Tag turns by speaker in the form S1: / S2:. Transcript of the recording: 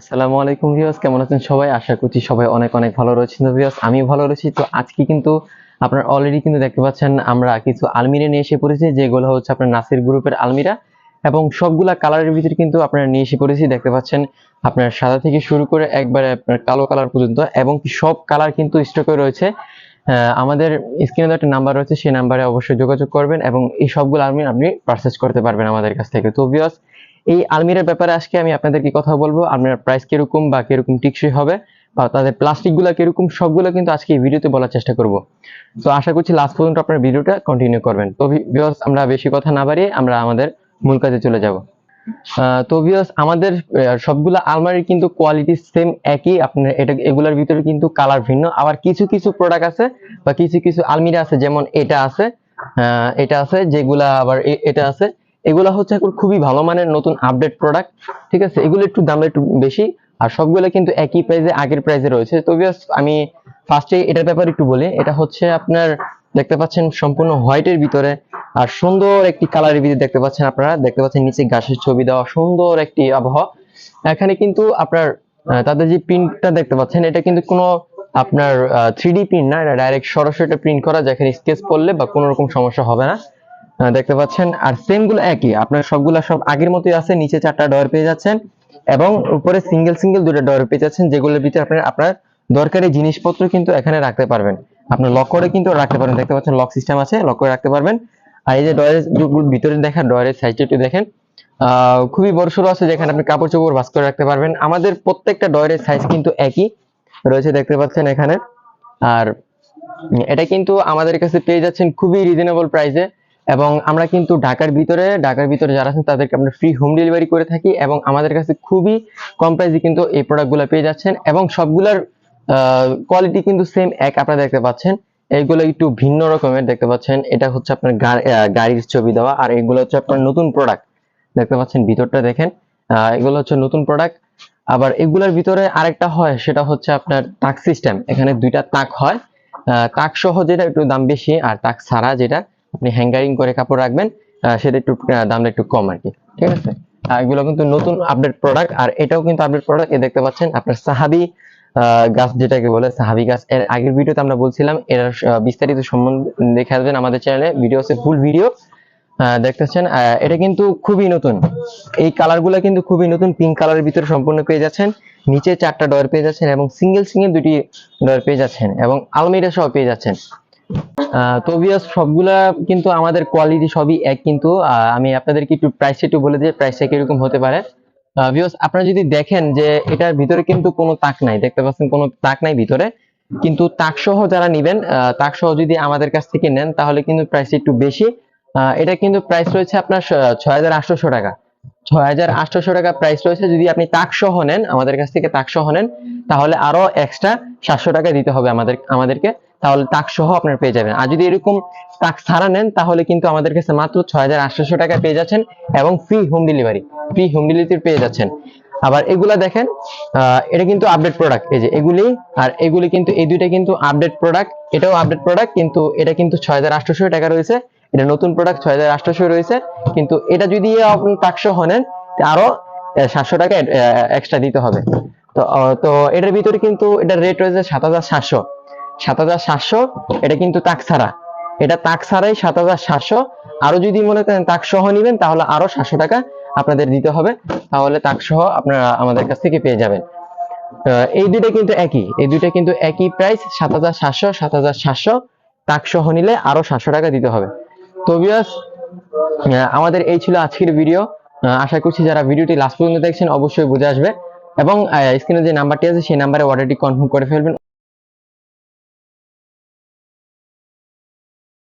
S1: আসসালামু আলাইকুম ভিউয়ার্স, কেমন আছেন সবাই? আশা করছি সবাই অনেক অনেক ভালো রয়েছেন। ভিউয়ার্স, আমি ভালো রয়েছি। তো আজকে কিন্তু আপনারা অলরেডি কিন্তু দেখতে পাচ্ছেন, আমরা কিছু আলমিরা নিয়ে এসে পড়েছি, যেগুলো হচ্ছে আপনার নাসির গ্রুপের আলমিরা এবং সবগুলা কালারের ভিতরে কিন্তু আপনারা নিয়ে এসে পড়েছি। দেখতে পাচ্ছেন, আপনার সাদা থেকে শুরু করে একবারে আপনার কালো কালার পর্যন্ত এবং সব কালার কিন্তু স্টকে রয়েছে। আমাদের স্ক্রিনে একটা নাম্বার রয়েছে, সেই নাম্বারে অবশ্যই যোগাযোগ করবেন এবং এই সবগুলো আলমিরা আপনি পারচেজ করতে পারবেন আমাদের কাছ থেকে। তো ভিউয়ার্স এই আলমিরার ব্যাপারে আজকে আমি আপনাদেরকে কথা বলব? আপনার প্রাইস কীরকম বা কীরকম টিকসই হবে বা তাদের প্লাস্টিকগুলা কীরকম, সবগুলো কিন্তু আজকে এই ভিডিওতে বলার চেষ্টা করব। তো আশা করছি লাস্ট পর্যন্ত আপনার ভিডিওটা কন্টিনিউ করবেন। তো ভিউয়ার্স আমরা বেশি কথা না বাড়িয়ে আমরা আমাদের মূল কাজে চলে যাব। তো ভিউয়ার্স আমাদের সবগুলো আলমারির কিন্তু কোয়ালিটি সেম একই আপনার এটা এগুলোর ভিতরে কিন্তু কালার ভিন্ন। আবার কিছু কিছু প্রোডাক্ট আছে বা কিছু কিছু আলমিরা আছে যেমন এটা আছে এটা আছে যেগুলা আবার এটা আছে। এগুলা হচ্ছে এখন খুবই ভালো মানের নতুন আপডেট প্রোডাক্ট ঠিক আছে? এগুলো একটু দাম একটু বেশি আর সবগুলো কিন্তু একই প্রাইসে আগের প্রাইসে রয়েছে। তো viewers, আমি ফার্স্টে এটার ব্যাপারে একটু বলি এটা হচ্ছে আপনার দেখতে পাচ্ছেন সম্পূর্ণ হোয়াইটের ভিতরে আর সুন্দর একটি কালারের ভিতরে দেখতে পাচ্ছেন আপনারা। দেখতে পাচ্ছেন নিচে গাছের ছবি দেওয়া সুন্দর একটি আবহাওয়া। এখানে কিন্তু আপনার তাদের যে প্রিন্টটা দেখতে পাচ্ছেন, এটা কিন্তু কোনো আপনার থ্রি প্রিন্ট না, এটা ডাইরেক্ট সরাসরি প্রিন্ট করা, যেখানে স্কেচ করলে বা কোনো রকম সমস্যা হবে না। দেখতে পাচ্ছেন, আর সেমগুলো একই। আপনার সবগুলা সব আগের মতোই আছে, নিচে চারটা ডয়ার পেয়ে যাচ্ছেন, এবং উপরে সিঙ্গেল সিঙ্গেল দুটো ডয়ার পেয়ে যাচ্ছেন, যেগুলোর ভিতরে আপনার আপনার দরকারি জিনিসপত্র কিন্তু এখানে রাখতে পারবেন। আপনার লক করে কিন্তু রাখতে পারবেন। দেখতে পাচ্ছেন লক সিস্টেম আছে লক করে রাখতে পারবেন। আর এই যে ডয়ারের ভিতরে দেখেন ডয়ারের সাইজটা একটু দেখেন খুবই বড় সড়ো আছে, যেখানে আপনি কাপড় চোপড় ভাস করে রাখতে পারবেন। আমাদের প্রত্যেকটা ডয়ারের সাইজ কিন্তু একই। রয়েছে, দেখতে পাচ্ছেন এখানে। আর এটা কিন্তু আমাদের কাছে পেয়ে যাচ্ছেন খুবই রিজনেবল প্রাইসে এবং আমরা কিন্তু ঢাকার ভিতরে ঢাকার ভিতরে যারা আছেন, তাদেরকে আমরা ফ্রি হোম ডেলিভারি করে থাকি। এবং আমাদের কাছে খুবই কম প্রাইসে কিন্তু এই প্রোডাক্টগুলো পেয়ে যাচ্ছেন। এবং সবগুলোর কোয়ালিটি কিন্তু সেম এক, আপনারা দেখতে পাচ্ছেন। এইগুলো একটু ভিন্ন রকমের, দেখতে পাচ্ছেন, এটা হচ্ছে আপনার গাড়ির ছবি দেওয়া, আর এগুলো হচ্ছে আপনার নতুন প্রোডাক্ট দেখতে পাচ্ছেন, ভিতরটা দেখেন এগুলো হচ্ছে নতুন প্রোডাক্ট আবার এগুলোর ভিতরে আরেকটা হয়, সেটা হচ্ছে আপনার তাক সিস্টেম এখানে দুইটা তাক হয়। তাক সহ যেটা একটু দাম বেশি, আর তাক ছাড়া যেটা, আপনি হ্যাঙ্গারিং করে কাপড় রাখবেন সেটা একটু দামটা একটু কম আর কি ঠিক আছে? এগুলো কিন্তু নতুন আপডেট প্রোডাক্ট আর এটাও কিন্তু আপডেট প্রোডাক্ট এ দেখতে পাচ্ছেন, আপনার সাহাবি গাছ যেটাকে বলে সাহাবি গাছ। এর আগের ভিডিওতে আমরা বলছিলাম, এর বিস্তারিত সম্বন্ধে দেখে আসবেন আমাদের চ্যানেলে। ভিডিও আছে ফুল ভিডিও দেখতেছেন। এটা কিন্তু খুবই নতুন। এই কালারগুলো কিন্তু খুবই নতুন। পিঙ্ক কালারের ভিতরে সম্পূর্ণ পেয়ে যাচ্ছেন। নিচে চারটা ডয়ার পেয়ে যাচ্ছেন এবং সিঙ্গেল সিঙ্গেল দুটি ডয়ার পেয়ে যাচ্ছেন এবং আলমিরা সহ পেয়ে যাচ্ছেন। তো ভিউয়ার্স সবগুলা কিন্তু আমাদের কোয়ালিটি সবই এক কিন্তু। আমি আপনাদেরকে একটু প্রাইস একটু বলে দিই। প্রাইসটা কীরকম হতে পারে? ভিউয়ার্স আপনারা যদি দেখেন যে এটার ভিতরে কিন্তু কোনো তাক নাই, দেখতে পাচ্ছেন কোনো তাক নাই ভিতরে, কিন্তু তাক সহ যারা নেবেন তাক সহ যদি আমাদের কাছ থেকে নেন, তাহলে কিন্তু প্রাইস একটু বেশি। এটা কিন্তু প্রাইস রয়েছে আপনার ছয় হাজার আটশোশো টাকা। ছয় হাজার আটশোশো টাকা প্রাইস রয়েছে, যদি আপনি তাক সহ নেন, আমাদের কাছ থেকে তাক সহ নেন, তাহলে আরও এক্সট্রা সাতশো টাকা দিতে হবে আমাদের, আমাদেরকে। তাহলে তাক সহ আপনার পেয়ে যাবেন। আর যদি এরকম তাক ছাড়া নেন, তাহলে কিন্তু আমাদের কাছে মাত্র ছয় হাজার আটশোশো টাকা পেয়ে যাচ্ছেন এবং free home delivery free home delivery পেয়ে যাচ্ছেন। আবার এগুলা দেখেন এটা কিন্তু আপডেট প্রোডাক্ট এই যে এগুলি, আর এগুলি কিন্তু, এই দুইটা কিন্তু আপডেট প্রোডাক্ট এটাও আপডেট প্রোডাক্ট কিন্তু এটা কিন্তু ছয় হাজার আটশোশো টাকা রয়েছে। এটা নতুন প্রোডাক্ট ছয় হাজার আটশোশো রয়েছে। কিন্তু এটা যদি আপনি তাকশো হনেন আরও সাতশো টাকা এক্সট্রা দিতে হবে। তো তো এটার ভিতরে কিন্তু, এটার রেট রয়েছে সাত হাজার সাতশো। সাত হাজার সাতশো, এটা কিন্তু তাক ছাড়া। এটা তাক ছাড়াই সাত হাজার সাতশো। আরও যদি মনে করেন তাক সহ নিবেন, তাহলে আরও সাতশো টাকা আপনাদের দিতে হবে। তাহলে তাক সহ আপনারা আমাদের কাছ থেকে পেয়ে যাবেন। এই দুইটা কিন্তু একই। এই দুইটা কিন্তু একই প্রাইস সাত হাজার সাতশো, সাত হাজার সাতশো। তাক সহ নিলে আরও সাতশো টাকা দিতে হবে। তো বিয়াস আমাদের এই ছিল আজকের ভিডিও আশা করছি যারা ভিডিওটি লাস্ট পর্যন্ত দেখছেন, অবশ্যই বুঝে আসবে। এবং স্ক্রিনে যে নাম্বারটি আছে, সেই নাম্বারে অর্ডারটি কনফার্ম করে ফেলবেন।